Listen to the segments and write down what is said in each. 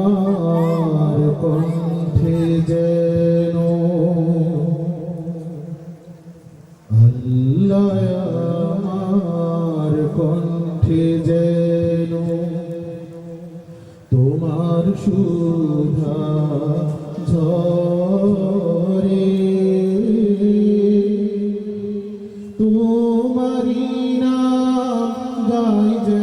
আমার কণ্ঠে যেন আমার কণ্ঠে যেন তোমার সুধা ঝরে। তোমারি নাম গাই যেন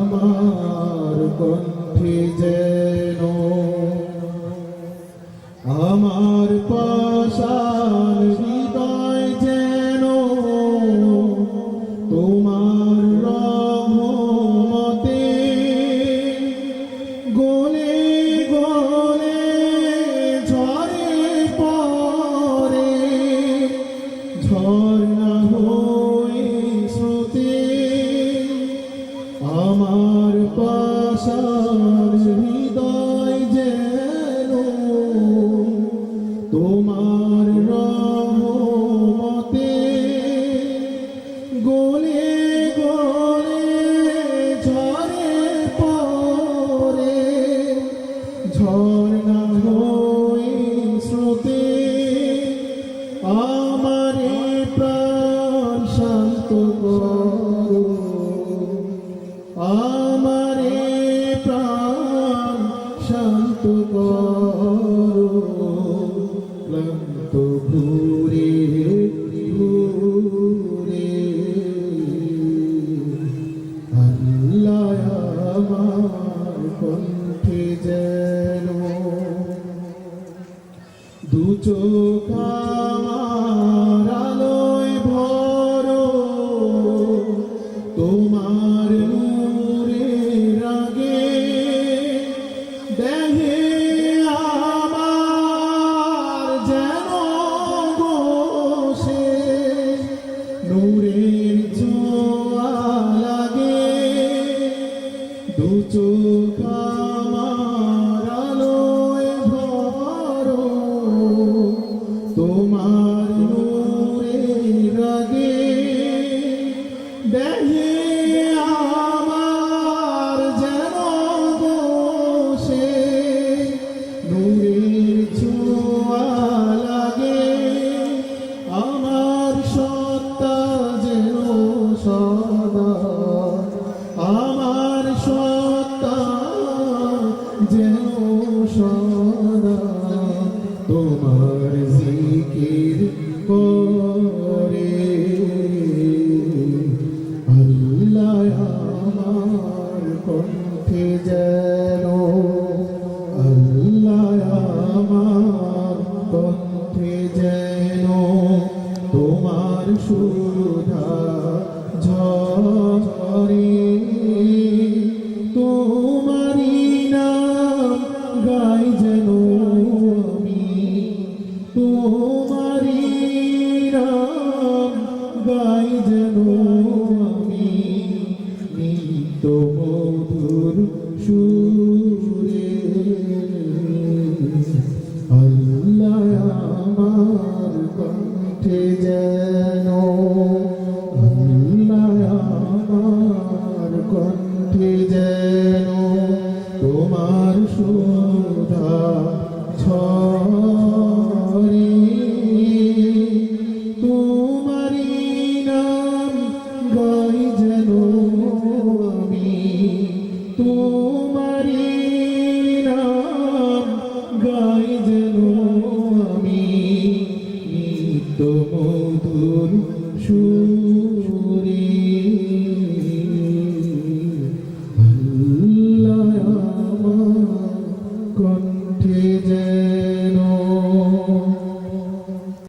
আমার কণ্ঠে যেন। আমার পাশান হৃদয় যেন তোমার রহমতে গলে গলে ঝরে পরে ঝর্ণা হয়ে আমার পাশার হৃদয় যেন তোমার রহমতে গলে গলে ঝরে পরে ঝর্ণা হয়ে স্রোতে আমারে ক্লান্ত ঘুরে ঘুরে আল্লাহ আমার কণ্ঠে যেন দু চোখ আমার আলোয় ভরো তোমার আমার যেন বসে। নূরের তো মধুর সুরে। আল্লাহ আমার কণ্ঠে যেন আল্লাহ আমার কণ্ঠে যেন তোমার সুর 風の